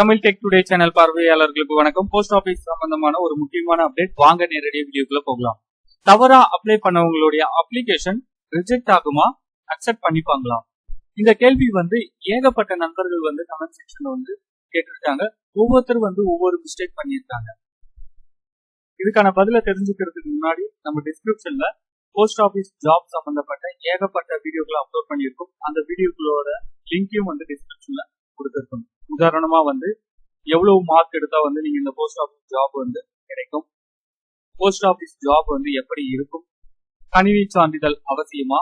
Tamil tech today channel பார்வையாளர்களுக்கு வணக்கம். Post office சம்பந்தமான ஒரு முக்கியமான அப்டேட் வாங்க நேரடியாக வீடியோக்குள்ள போகலாம். தவறா அப்ளை பண்ணவங்களுடைய அப்ளிகேஷன் ரிஜெக்ட் ஆகுமா? அக்செப்ட் பண்ணிப்பாங்களா? இந்த கேள்வி வந்து ஏகப்பட்ட நண்பர்கள் வந்து கமெண்ட் செக்ஷன்ல வந்து கேட்டிருக்காங்க. ஒவ்வொருத்தரும் வந்து ஒவ்வொரு மிஸ்டேக் பண்ணியிருக்காங்க. இதுக்கான பதில தெரிஞ்சுக்கிறதுக்கு முன்னாடி நம்ம டிஸ்கிரிப்ஷன்ல போஸ்ட் ஆபீஸ் ஜாப் சம்பந்தப்பட்ட ஏகப்பட்ட வீடியோக்களை அப்லோட் பண்ணியிருக்கோம். அந்த வீடியோக்களோட லிங்கையும் வந்து டிஸ்கிரிப்ஷன்ல உதாரணமா வந்து எவ்வளவு மார்க் எடுத்தா வந்து நீங்க இந்த போஸ்ட் ஆபீஸ் ஜாப் வந்து கிடைக்கும்? போஸ்ட் ஆபீஸ் ஜாப் வந்து எப்படி இருக்கும்? கணினி சான்றிதழ் அவசியமா?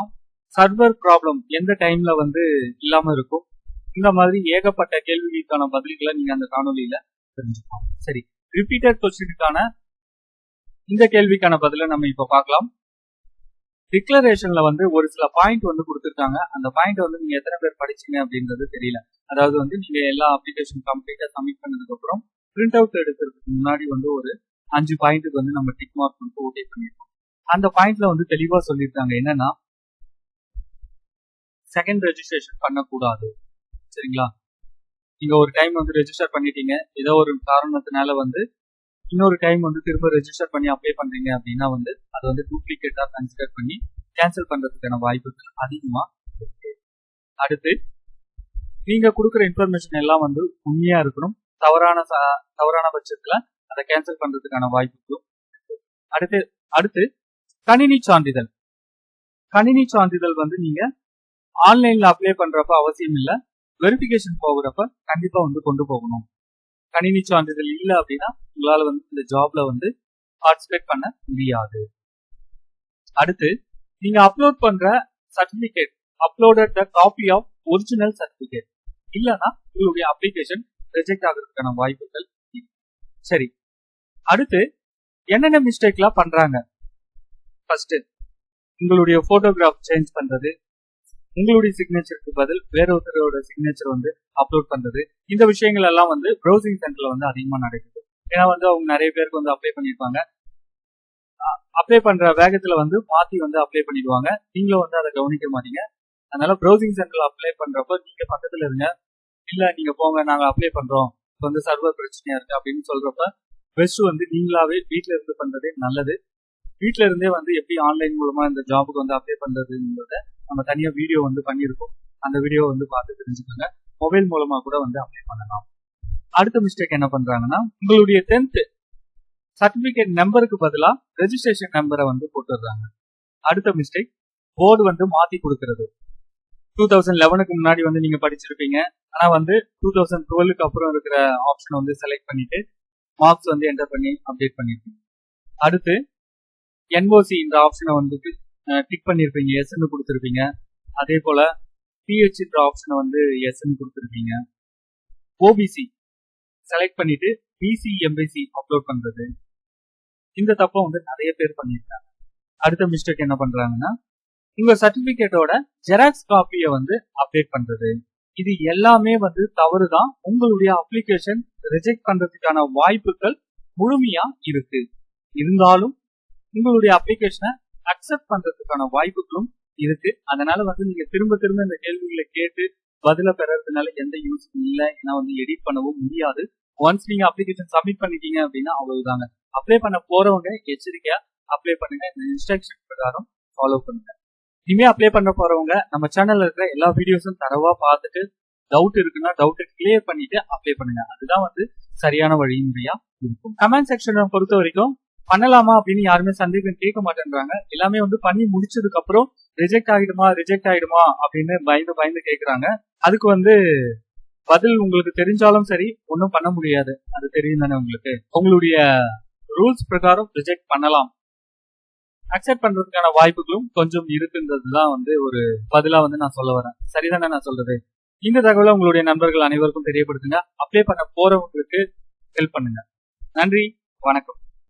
சர்வர் ப்ராப்ளம் எந்த டைம்ல வந்து இல்லாம இருக்கும்? இந்த மாதிரி ஏகப்பட்ட கேள்விகளுக்கான பதில்களை நீங்க அந்த காணொலியில தெரிஞ்சுக்கலாம். சரி ரிப்பீட்டட் கொஸ்டினுக்கான இந்த கேள்விக்கான பதில நம்ம இப்ப பார்க்கலாம். டிக்ளரேஷன்ல வந்து ஒரு சில பாயிண்ட் வந்து கொடுத்துருக்காங்க. அந்த பாயிண்ட் வந்து நீங்க எத்தனை பேர் படிச்சீங்க அப்படின்றது தெரியல. அதாவது வந்து நீங்க எல்லா அப்ளிகேஷன் கம்ப்ளீட்டா சப்மிட் பண்ணதுக்கு அப்புறம் பிரிண்ட் அவுட் எடுக்கிறதுக்கு முன்னாடி வந்து ஒரு அஞ்சு பாயிண்ட்டுக்கு வந்து நம்ம டிக் மார்க் வந்து ஓகே பண்ணிருக்கோம். அந்த பாயிண்ட்ல வந்து தெளிவா சொல்லியிருக்காங்க. என்னன்னா செகண்ட் ரெஜிஸ்ட்ரேஷன் பண்ணக்கூடாது. சரிங்களா? நீங்க ஒரு டைம் வந்து ரெஜிஸ்டர் பண்ணிட்டீங்க. ஏதோ ஒரு காரணத்தினால வந்து இன்னொரு டைம் வந்து திரும்ப ரெஜிஸ்டர் பண்ணி அப்ளை பண்றீங்க அப்படின்னா வந்து அது வந்து டூப்ளிகேட்டா கன்சிடர் பண்ணி கேன்சல் பண்றதுக்கான வாய்ப்புகள் அதிகமா இருக்கு. அடுத்து நீங்க கொடுக்குற இன்ஃபர்மேஷன் எல்லாம் வந்து உண்மையா இருக்கணும். தவறான தவறான பட்சத்துல அதை கேன்சல் பண்றதுக்கான வாய்ப்புகளும் அடுத்து அடுத்து கணினி சான்றிதழ். கணினி சான்றிதழ் வந்து நீங்க ஆன்லைன்ல அப்ளை பண்றப்ப அவசியம் இல்லை. வெரிஃபிகேஷன் போகிறப்ப கண்டிப்பா வந்து கொண்டு போகணும். கணினி சான்றிதழ் இல்ல அப்படின்னா உங்களால வந்து இந்த ஜாப்ல வந்து பார்ட்டிசிபேட் பண்ண முடியாது. அடுத்து நீங்க அப்லோட் பண்ற certificate uploaded the copy of original certificate இல்லனா உங்களுடைய அப்ளிகேஷன் ரிஜெக்ட் ஆகிறதுக்கான வாய்ப்புகள் சரி. அடுத்து என்னென்ன மிஸ்டேக்லாம் பண்றாங்க? ஃபர்ஸ்ட் உங்களுடைய போட்டோகிராஃப் சேஞ்ச் பண்றது உங்களுடைய சிக்னேச்சருக்கு பதில் வேற ஒருத்தரோட சிக்னேச்சர் வந்து அப்லோட் பண்றது இந்த விஷயங்கள் எல்லாம் வந்து ப்ரௌசிங் சென்டர்ல வந்து அதிகமா நடக்குது. ஏன்னா வந்து அவங்க நிறைய பேருக்கு வந்து அப்ளை பண்ணியிருப்பாங்க. அப்ளை பண்ற வேகத்துல வந்து மாத்தி வந்து அப்ளை பண்ணிடுவாங்க. நீங்களும் வந்து அதை கவனிக்க மாட்டீங்க. அதனால ப்ரௌசிங் சென்டர்ல அப்ளை பண்றப்ப நீங்க பக்கத்துல இருங்க. இல்ல நீங்க போங்க நாங்க அப்ளை பண்றோம். இப்போ வந்து சர்வர் பிரச்சனையா இருக்கு அப்படின்னு சொல்றப்ப பெஸ்ட் வந்து நீங்களாவே வீட்டுல இருந்து பண்றதே நல்லது. வீட்டுல இருந்தே வந்து எப்படி ஆன்லைன் மூலமா இந்த ஜாபுக்கு வந்து அப்ளை பண்றதுன்றத நம்ம தனியா வீடியோ வந்து பண்ணியிருக்கோம். அந்த வீடியோ வந்து பார்த்து தெரிஞ்சுக்கோங்க. மொபைல் மூலமா கூட வந்து அப்ளை பண்ணலாம். அடுத்த மிஸ்டேக் என்ன பண்றாங்கன்னா உங்களுடைய டென்த் சர்டிபிகேட் நம்பருக்கு பதிலாக ரெஜிஸ்ட்ரேஷன் நம்பரை வந்து போட்டுடுறாங்க. அடுத்த மிஸ்டேக் போர்டு வந்து மாத்தி கொடுக்கறது. டூ தௌசண்ட் லெவனுக்கு முன்னாடி வந்து நீங்க படிச்சிருப்பீங்க. ஆனா வந்து டூ தௌசண்ட் டுவெலுக்கு அப்புறம் இருக்கிற ஆப்ஷன் வந்து செலக்ட் பண்ணிட்டு மார்க்ஸ் வந்து என்டர் பண்ணி அப்டேட் பண்ணிருப்பீங்க. அடுத்து என்ஓசி இந்த ஆப்ஷனை வந்து டிக் பண்ணிருப்பீங்க. எஸ்ன்னு கொடுத்துருப்பீங்க. அதே போல பிஹெச் ஆப்ஷனை வந்து எஸ்ன்னு கொடுத்துருப்பீங்க. ஓபிசி செலக்ட் பண்ணிட்டு பிசி எம்பிசி அப்லோட் பண்றது. இந்த தப்பை வந்து நிறைய பேர் பண்ணியிருக்காங்க. அடுத்த மிஸ்டேக் என்ன பண்றாங்கன்னா உங்க சர்டிபிகேட்டோட ஜெராக்ஸ் காப்பியை வந்து அப்டேட் பண்றது. இது எல்லாமே வந்து தவறு தான் உங்களுடைய அப்ளிகேஷன் ரிஜெக்ட் பண்றதுக்கான வாய்ப்புகள் முழுமையா இருக்கு. இருந்தாலும் உங்களுடைய அப்ளிகேஷனை அக்செப்ட் பண்றதுக்கான வாய்ப்புகளும் இருக்கு. அதனால வந்து நீங்க திரும்ப திரும்ப இந்த கேள்விகளை கேட்டு பதில பெறறதுனால எந்த யூஸ் இல்லை. ஏன்னா வந்து எடிட் பண்ணவும் முடியாது. ஒன்ஸ் நீங்க அப்ளிகேஷன் சப்மிட் பண்ணிட்டீங்க அப்படின்னா அவ்வளவுதாங்க. அப்ளை பண்ண போறவங்க எச்சரிக்கையா அப்ளை பண்ணுங்க. இந்த இன்ஸ்ட்ரக்ஷன் பிரகாரம் ஃபாலோ பண்ணுங்க. இனிமே அப்ளை பண்ண போறவங்க நம்ம சேனல்ல இருக்கிற எல்லா வீடியோஸும் தரவா பார்த்துட்டு டவுட் இருக்குன்னா டவுட் கிளியர் பண்ணிட்டு அப்ளை பண்ணுங்க. அதுதான் வந்து சரியான வழிமுறையா இருக்கும். கமெண்ட் செக்ஷனை பொறுத்த வரைக்கும் பண்ணலாமா அப்படின்னு யாருமே சந்தேகம் கேட்க மாட்டேன்றாங்க. எல்லாமே வந்து பண்ணி முடிச்சதுக்கு அப்புறம் ரிஜெக்ட் ஆகிடுமா ரிஜெக்ட் ஆகிடுமா அப்படின்னு பயந்து பயந்து கேக்குறாங்க. அதுக்கு வந்து பதில் உங்களுக்கு தெரிஞ்சாலும் சரி ஒன்றும் பண்ண முடியாது. அது தெரியும் தானே உங்களுக்கு? உங்களுடைய ரூல்ஸ் பிரகாரம் ரிஜெக்ட் பண்ணலாம். அக்செப்ட் பண்றதுக்கான வாய்ப்புகளும் கொஞ்சம் இருக்குன்றது தான் வந்து ஒரு பதிலா வந்து நான் சொல்ல வரேன். சரிதானே நான் சொல்றது? இந்த தகவலை உங்களுடைய நண்பர்கள் அனைவருக்கும் தெரியப்படுத்துங்க. அப்ளை பண்ண போறவங்களுக்கு ஹெல்ப் பண்ணுங்க. நன்றி வணக்கம்.